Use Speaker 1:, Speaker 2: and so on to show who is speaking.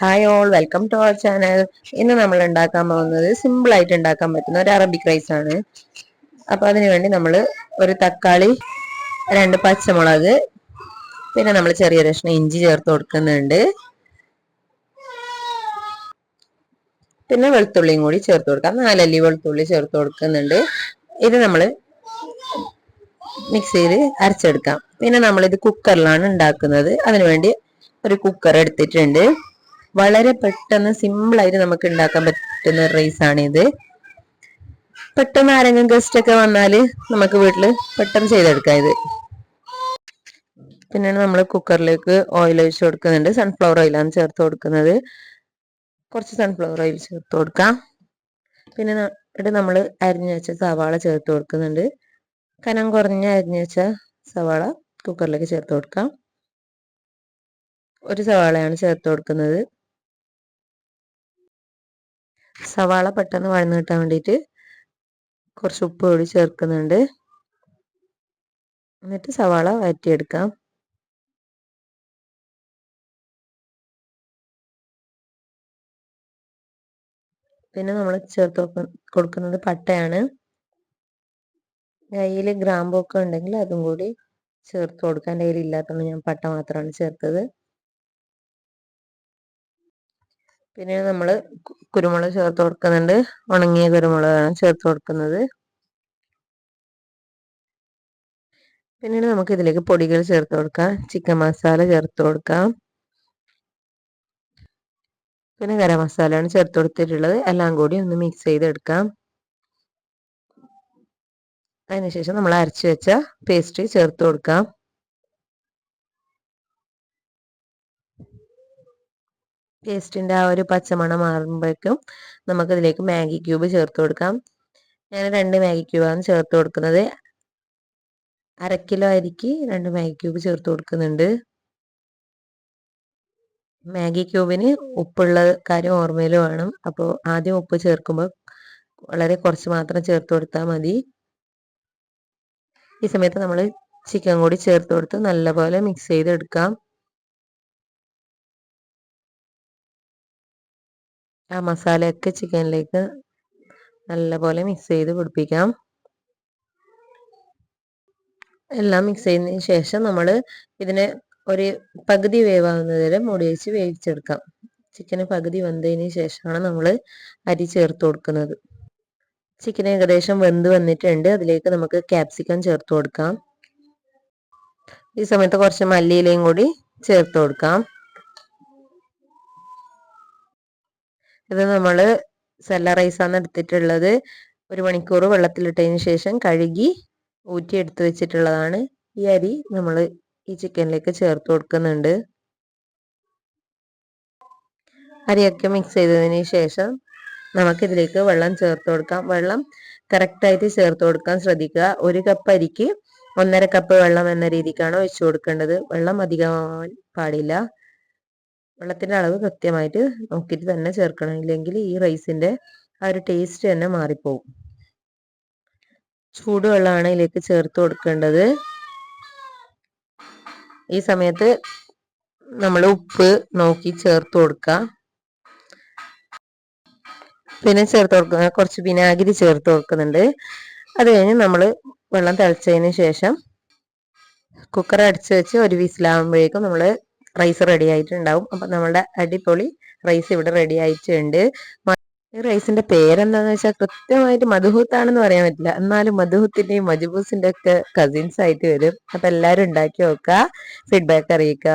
Speaker 1: Hi all welcome to our channel ഇന്ന് നമ്മൾ ഉണ്ടാക്കാൻ പോകുന്നത് സിമ്പിൾ ആയിട്ട് ഉണ്ടാക്കാൻ പറ്റുന്ന ഒരു അറബിക് റൈസ് ആണ്. അപ്പൊ അതിനുവേണ്ടി നമ്മൾ ഒരു തക്കാളി രണ്ട് പച്ചമുളക് പിന്നെ നമ്മൾ ചെറിയ കഷ്ണം ഇഞ്ചി ചേർത്ത് കൊടുക്കുന്നുണ്ട്. പിന്നെ വെളുത്തുള്ളിയും കൂടി ചേർത്ത് കൊടുക്കാം. നാലല്ലി വെളുത്തുള്ളി ചേർത്ത് കൊടുക്കുന്നുണ്ട്. ഇത് നമ്മൾ മിക്സിയിൽ അരച്ചെടുക്കാം. പിന്നെ നമ്മളിത് കുക്കറിലാണ് ഉണ്ടാക്കുന്നത്. അതിനുവേണ്ടി ഒരു കുക്കർ എടുത്തിട്ടുണ്ട്. വളരെ പെട്ടെന്ന് സിമ്പിൾ ആയിട്ട് നമുക്ക് ഉണ്ടാക്കാൻ പറ്റുന്ന റൈസ് ആണ് ഇത് പെട്ടെന്ന് ആരെങ്കിലും ഗസ്റ്റ് ഒക്കെ വന്നാൽ നമുക്ക് വീട്ടിൽ പെട്ടെന്ന് ചെയ്തെടുക്കാം ഇത്. പിന്നെ നമ്മൾ കുക്കറിലേക്ക് ഓയിൽ ഒഴിച്ച് കൊടുക്കുന്നുണ്ട്. സൺഫ്ലവർ ആണ് ചേർത്ത് കൊടുക്കുന്നത്. കുറച്ച് സൺഫ്ലവർ ഓയിൽ ചേർത്ത് കൊടുക്കാം. പിന്നെ ഇവിടെ നമ്മൾ അരിഞ്ഞു വെച്ച സവാള ചേർത്ത് കൊടുക്കുന്നുണ്ട്. കനം കുറഞ്ഞ അരിഞ്ഞു വെച്ച സവാള കുക്കറിലേക്ക് ചേർത്ത് കൊടുക്കാം. ഒരു സവാളയാണ് ചേർത്ത് കൊടുക്കുന്നത്. സവാള പെട്ടെന്ന് വഴന്നു കിട്ടാൻ വേണ്ടിയിട്ട് കുറച്ച് ഉപ്പ് കൂടി ചേർക്കുന്നുണ്ട്. എന്നിട്ട് സവാള വഴറ്റിയെടുക്കാം പിന്നെ നമ്മൾ ചേർത്ത് കൊടുക്കുന്നത് പട്ടയാണ്. കയ്യിൽ ഗ്രാമ്പൊക്കെ ഉണ്ടെങ്കിൽ അതും കൂടി ചേർത്ത് കൊടുക്കാൻ കയ്യിൽ ഇല്ലാത്തതുകൊണ്ട് ഞാൻ പട്ട മാത്രമാണ് ചേർത്തത്. പിന്നെ നമ്മൾ കുരുമുളക് ചേർത്ത് കൊടുക്കുന്നുണ്ട്. ഉണങ്ങിയ കുരുമുളകാണ് ചേർത്ത് കൊടുക്കുന്നത്. പിന്നീട് നമുക്ക് ഇതിലേക്ക് പൊടികൾ ചേർത്ത് കൊടുക്കാം. ചിക്കൻ മസാല ചേർത്ത് കൊടുക്കാം. പിന്നെ ഗരം മസാലയാണ് ചേർത്ത് കൊടുത്തിട്ടുള്ളത്. എല്ലാം കൂടി ഒന്ന് മിക്സ് ചെയ്തെടുക്കാം. അതിനുശേഷം നമ്മൾ അരച്ചു വെച്ച പേസ്റ്റ് ചേർത്ത് കൊടുക്കാം. പേസ്റ്റിന്റെ ആ ഒരു പച്ചമണം മാറുമ്പോഴേക്കും നമുക്കിതിലേക്ക് മാഗി ക്യൂബ് ചേർത്ത് കൊടുക്കാം. ഞാൻ രണ്ട് മാഗി ക്യൂബാണ് ചേർത്ത് കൊടുക്കുന്നത്. അര കിലോ അരിക്ക് രണ്ട് മാഗി ക്യൂബ് ചേർത്ത് കൊടുക്കുന്നുണ്ട്. മാഗി ക്യൂബിന് ഉപ്പുള്ള കാര്യം ഓർമ്മയിൽ വേണം. അപ്പോൾ ആദ്യം ഉപ്പ് ചേർക്കുമ്പോൾ വളരെ കുറച്ച് മാത്രം ചേർത്ത് കൊടുത്താൽ മതി. ഈ സമയത്ത് നമ്മൾ ചിക്കൻ കൂടി ചേർത്ത് കൊടുത്ത് നല്ലപോലെ മിക്സ് ചെയ്തെടുക്കാം. ആ മസാലയൊക്കെ ചിക്കനിലേക്ക് നല്ലപോലെ മിക്സ് ചെയ്ത് പിടിപ്പിക്കാം. എല്ലാം മിക്സ് ചെയ്തതിന് ശേഷം നമ്മൾ ഇതിനെ ഒരു പകുതി വേവാകുന്നത് വരെ മുടി വെച്ച് വേവിച്ചെടുക്കാം. ചിക്കന് പകുതി വെന്തതിന് ശേഷമാണ് നമ്മൾ അരി ചേർത്ത് കൊടുക്കുന്നത്. ചിക്കൻ ഏകദേശം വെന്ത് വന്നിട്ടുണ്ട്. അതിലേക്ക് നമുക്ക് ക്യാപ്സിക്കം ചേർത്ത് കൊടുക്കാം. ഈ സമയത്ത് കുറച്ച് മല്ലിയിലയും കൂടി ചേർത്ത് കൊടുക്കാം. ഇത് നമ്മൾ സെല്ല ആണ് എടുത്തിട്ടുള്ളത്. ഒരു മണിക്കൂർ വെള്ളത്തിലിട്ടതിന് ശേഷം കഴുകി ഊറ്റി എടുത്തു വെച്ചിട്ടുള്ളതാണ്. ഈ അരി നമ്മൾ ഈ ചിക്കനിലേക്ക് ചേർത്ത് കൊടുക്കുന്നുണ്ട്. അരിയൊക്കെ മിക്സ് ചെയ്തതിന് ശേഷം നമുക്കിതിലേക്ക് വെള്ളം ചേർത്ത് കൊടുക്കാം. വെള്ളം കറക്റ്റായിട്ട് ചേർത്ത് കൊടുക്കാൻ ശ്രദ്ധിക്കുക. ഒരു കപ്പ് അരിക്ക് ഒന്നര കപ്പ് വെള്ളം എന്ന രീതിക്കാണ് ഒഴിച്ചു കൊടുക്കേണ്ടത്. വെള്ളം അധികമാവാൻ പാടില്ല. വെള്ളത്തിന്റെ അളവ് കൃത്യമായിട്ട് നോക്കിയിട്ട് തന്നെ ചേർക്കണം. ഇല്ലെങ്കിൽ ഈ റൈസിന്റെ ആ ഒരു ടേസ്റ്റ് തന്നെ മാറിപ്പോവും. ചൂടുവെള്ളമാണ് ഇതിലേക്ക് ചേർത്ത് കൊടുക്കേണ്ടത്. ഈ സമയത്ത് നമ്മൾ ഉപ്പ് നോക്കി ചേർത്ത് കൊടുക്കുക പിന്നെ ചേർത്ത് കൊടുക്കുക കുറച്ച് വിനാഗിരി ചേർത്ത് കൊടുക്കുന്നുണ്ട്. അത് കഴിഞ്ഞ് നമ്മൾ വെള്ളം തിളച്ചതിന് ശേഷം കുക്കർ അടിച്ച് വെച്ച് ഒരു വിസിലാകുമ്പോഴേക്കും നമ്മൾ റൈസ് റെഡി ആയിട്ടുണ്ടാവും. അപ്പം നമ്മളുടെ അടിപൊളി റൈസ് ഇവിടെ റെഡി ആയിട്ടുണ്ട്. ഈ റൈസിന്റെ പേരെന്താന്ന് വെച്ചാൽ കൃത്യമായിട്ട് മധുഹൂത്താണെന്ന് പറയാൻ പറ്റില്ല. എന്നാലും മധുഹൂത്തിന്റെയും മജുബൂസിന്റെ ഒക്കെ കസിൻസ് ആയിട്ട് വരും. അപ്പൊ എല്ലാരും ഉണ്ടാക്കി നോക്കുക. ഫീഡ്ബാക്ക് അറിയിക്കുക.